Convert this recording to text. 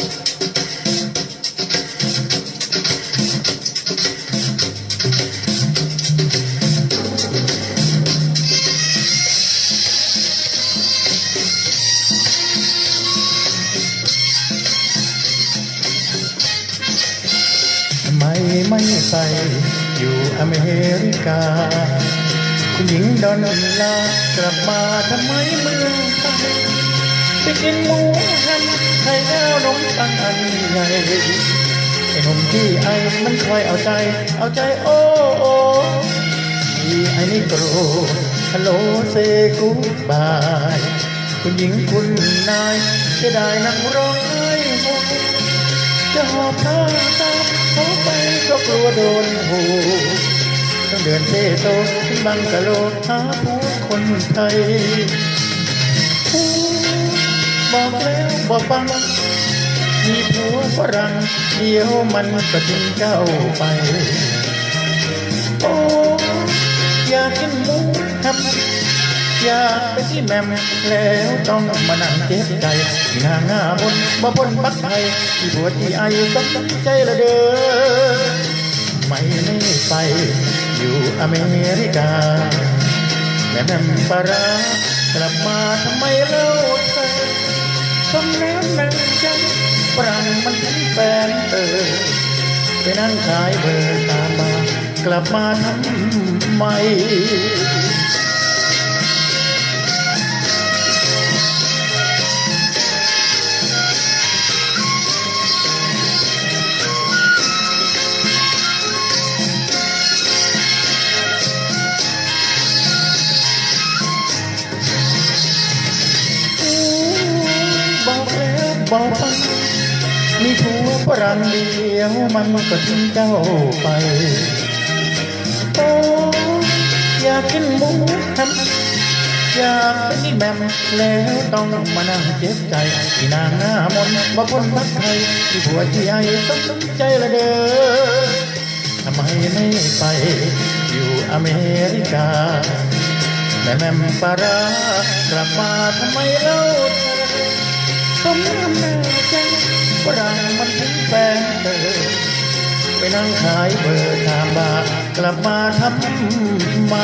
ทำไมไม่ไปอยู่อเมริกา คุณหญิงดอนลากลับมาทำไมเมืองไทย ไปกินหมูหันไข่ดาวนมปังอันใหญ่ไอ้หนุ่มที่ไอ้มันคอยเอาใจ เอาใจโอ้โอ้ที่ไอ้นี่โกรธฮัลโหลเซกูบายคุณหญิงคุณนายเสียดายนักร้องไห้โฮจะหอบผ้าตามเขาไปก็กลัวโดนหูต้องเดินเซโซถึงบังกะโลหาผู้คนไทย อกแล้วบอกฟัง มีผัวฝรั่งเดียวมันก็ทิ้งเจ้าไป โอ้อยากกินหมูครับอยากไปที่แม่มแล้วต้องมานั่งเจ็บใจนางหน้าบนบ่บนปักไทยที่ปวดที่ไอต้องใจละเด้อไม่ไม่ไปอยู่อเมริกา แม่แม่มปลาร้ากลับมาทำไมเล่าเธอ ต้องน้ำนั่งจังปรังมันทั้งแฟนเธอไปนั่งขายเบอร์ตามมา กลับมาทำไม บอกไปมีผัวฝรั่งเดียวมันก็ทิ้งเจ้าไปโอ้อยากกินหมูทำอยากเป็นแม่มแล้วต้องมานั่งเจ็บใจที่นางหน้ามนต์บ่พ้นพักไทยที่ผัวที่ไอ้ต้องสนใจละเด้อทำไมไม่ไปอยู่อเมริกาแม่แม่มปารา กลับมาทำไมเล่า สมน้ำหน้าจังฝรั่งมันถึงแฟนเธอ ไปนั่งขายเบอร์ตามบาร์กลับมาทำไม